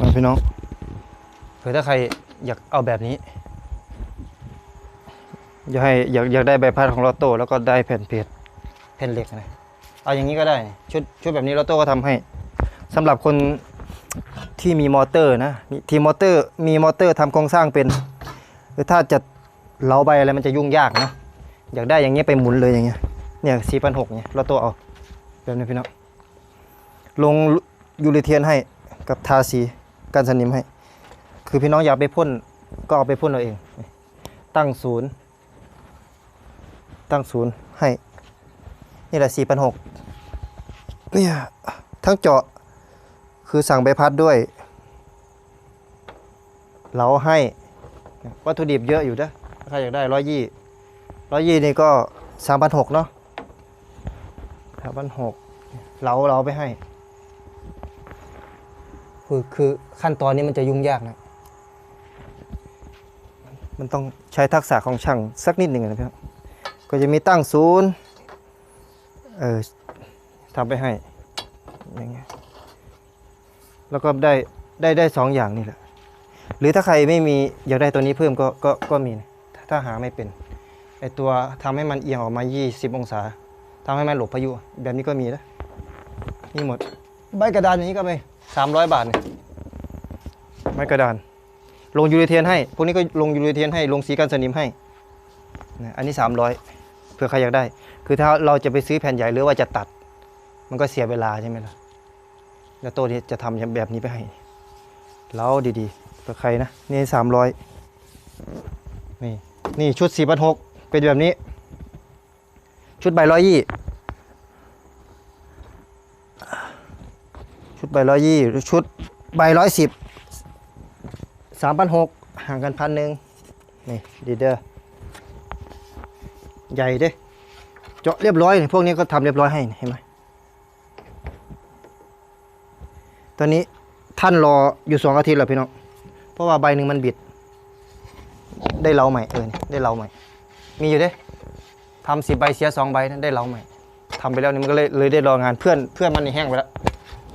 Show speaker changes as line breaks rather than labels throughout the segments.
มาพี่น้องเผื่อถ้าใครอยากเอาแบบนี้ อยากให้อยากอยากได้ใบพัดของลอตโต้แล้วก็ได้แผ่นเพจแผ่นเหล็กนะเอาอย่างนี้ก็ได้ชุดชุดแบบนี้ลอตโต้ก็ทำให้สำหรับคนที่มีมอเตอร์นะมีทีมมอเตอร์มีมอเตอร์ทำโครงสร้างเป็นหรือถ้าจะเล้าใบอะไรมันจะยุ่งยากเนาะอยากได้อย่างเงี้ยไปหมุนเลยอย่างเงี้ยเนี่ยสี่พันหกเนี่ยลอตโต้เอาแบบนี้พี่น้องลงยูริเทียนให้กับทาสี กันสนิมให้ คือพี่น้องอยากไปพ่นก็เอาไปพ่นเอาเอง ตั้งศูนย์ ตั้งศูนย์ให้ นี่แหละสี่พันหกเนี่ยทั้งเจาะคือสั่งใบพัดด้วยเราให้วัตถุดิบเยอะอยู่นะใครอยากได้ร้อยยี่ร้อยยี่นี่ก็สามพันหกเนาะสามพันหกเราเราไปให้ คือคือขั้นตอนนี้มันจะยุ่งยากนะ มันต้องใช้ทักษะของช่างสักนิดหนึ่งนะครับ ก็จะมีตั้งศูนย์ เออทำไปให้ อย่างเงี้ย แล้วก็ได้ได้ได้สองอย่างนี่แหละ หรือถ้าใครไม่มีอยากได้ตัวนี้เพิ่มก็ก็ก็มีนะถ้าถ้าหาไม่เป็น ไอตัวทำให้มันเอียงออกมา 20 องศาทำให้มันหลบพายุ แบบนี้ก็มีนะ นี่หมด ใบกระดานอย่างนี้ก็ไป300 บาทเนี่ย ใบกระดาน ลงยูริเทียนให้ พวกนี้ก็ลงยูริเทียนให้ ลงสีกันสนิมให้นะอันนี้ 300เผื่อใครอยากได้ คือถ้าเราจะไปซื้อแผ่นใหญ่หรือว่าจะตัด มันก็เสียเวลาใช่ไหมล่ะ แล้วโต๊ะนี้จะทำแบบนี้ไปให้ แล้วดีๆเผื่อใครนะ นี่ 300 นี่ นี่ชุด4 6 0เป็นแบบนี้ ชุดใบร้อยยี่ชุดใบร้อยยี่ชุดใบร้อยสิบ สามพันหกห่างกันพันหนึ่งนี่ดีเดอร์ใหญ่เด้เจาะเรียบร้อยพวกนี้ก็ทำเรียบร้อยให้เห็นไหมตอนนี้ท่านรออยู่สองอาทิตย์แล้วพี่น้องเพราะว่าใบหนึ่งมันบิด ได้เล้าใหม่เออได้เล้าใหม่ มีอยู่เด้ทำสิบใบเสียสองใบนั้นได้เล้าใหม่ทำไปแล้วนี่มันก็เลยเลยได้รองานเพื่อนเพื่อนมันนี่แห้งไปแล้ว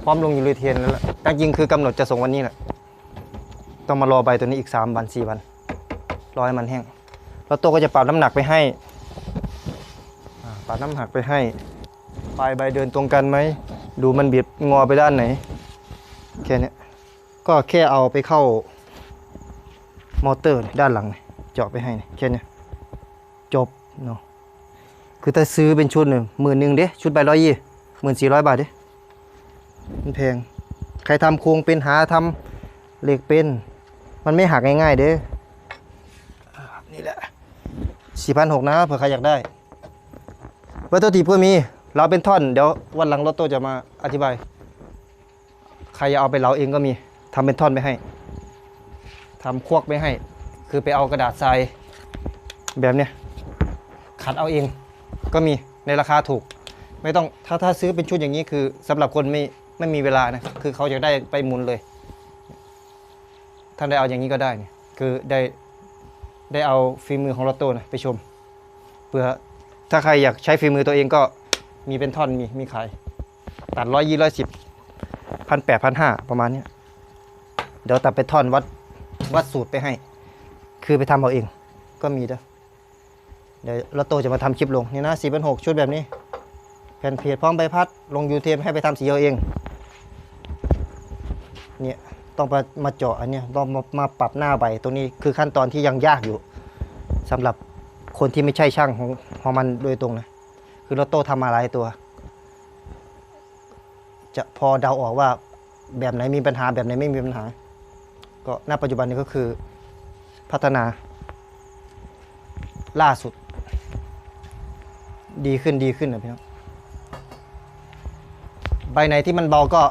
พร้อมลงอยู่เลยเทียนแล้วล่ะแต่จริงคือกำหนดจะส่งวันนี้แหละ ต้องมารอใบตัวนี้อีก 3 วัน 4 วัน รอให้มันแห้ง แล้วตัวก็จะปรับน้ำหนักไปให้ปรับน้ำหนักไปให้ ปลายใบเดินตรงกันไหม ดูมันบิดงอไปด้านไหน แค่นี้ก็แค่เอาไปเข้ามอเตอร์ด้านหลัง เจาะไปให้แค่นี้จบเนาะคือถ้าซื้อเป็นชุดหนึ่งหมื่นหนึ่งเด้ชุดใบร้อยยี่หมื่นสี่ร้อยบาทเด้มันแพง ใครทำโครงเป็นหาทำเหล็กเป็น มันไม่หักง่ายๆเด้ออ่านี่แหละสี่พันหกนะเผื่อใครอยากได้วัตถุดิบก็มีเราเป็นท่อน เดี๋ยววันหลังรถโตจะมาอธิบาย ใครอยากเอาไปเหลาเองก็มีทำเป็นท่อนไปให้ทำควกไปให้ คือไปเอากระดาษทรายแบบเนี้ยขัดเอาเองก็มีในราคาถูก ไม่ต้องถ้าถ้าซื้อเป็นชุดอย่างนี้คือสำหรับคนไม่ไม่มีเวลานะคือเขาอยากได้ไปหมุนเลย ท่านได้เอาอย่างนี้ก็ได้เนี่ยคือได้ได้เอาฝีมือของลอตโต้นะไปชมเพื่อถ้าใครอยากใช้ฝีมือตัวเองก็มีเป็นท่อนมีมีขายตัดร้อยยี่ร้อยสิบพันแปดพันห้าประมาณเนี้ยเดี๋ยวตัดเป็นท่อนวัดวัดสูตรไปให้ คือไปทำเอาเองก็มีเด้อเดี๋ยวลอตโต้จะมาทำคลิปลงนี่นะสี่พันหกชุดแบบนี้แผ่นเพจพร้อมใบพัดลงยูเทมให้ไปทำสีเอาเองเนี่ย ต้องมามาเจาะอันเนี้ยต้องมามาปรับหน้าใบตรงนี้คือขั้นตอนที่ยังยากอยู่สำหรับคนที่ไม่ใช่ช่างของของมันโดยตรงนะคือรถโต้ทำมาหลายตัว จะพอเดาออกว่าแบบไหนมีปัญหาแบบไหนไม่มีปัญหา ก็ณปัจจุบันนี้ก็คือพัฒนาล่าสุด ดีขึ้นดีขึ้นนะพี่น้องใบไหนที่มันเบาก็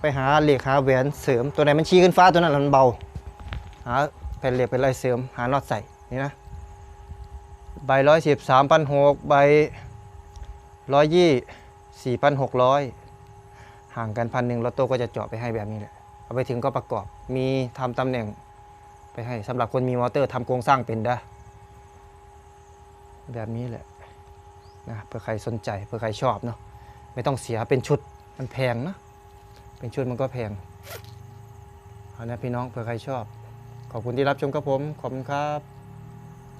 ไปหาเหล็กหาแหวนเสริมตัวไหนมันชี้ขึ้นฟ้าตัวนั้นมันเบา หาแผ่นเหล็กเป็นไรเสริม หาน็อตใส่นี่นะใบร้อยสิบสามพันหกใบร้อยยี่สี่พันหกร้อยห่างกันพันหนึ่งรถโต้ก็จะเจาะไปให้แบบนี้แหละเอาไปถึงก็ประกอบมีทำตำแหน่งไปให้สำหรับคนมีมอเตอร์ทำโครงสร้างเป็นได้แบบนี้แหละนะเผื่อใครสนใจเผื่อใครชอบเนาะไม่ต้องเสียเป็นชุดมันแพงนะ เป็นชุดมันก็แพงเอานะพี่น้องเผื่อใครชอบ ขอบคุณที่รับชมกับผม ขอบคุณครับ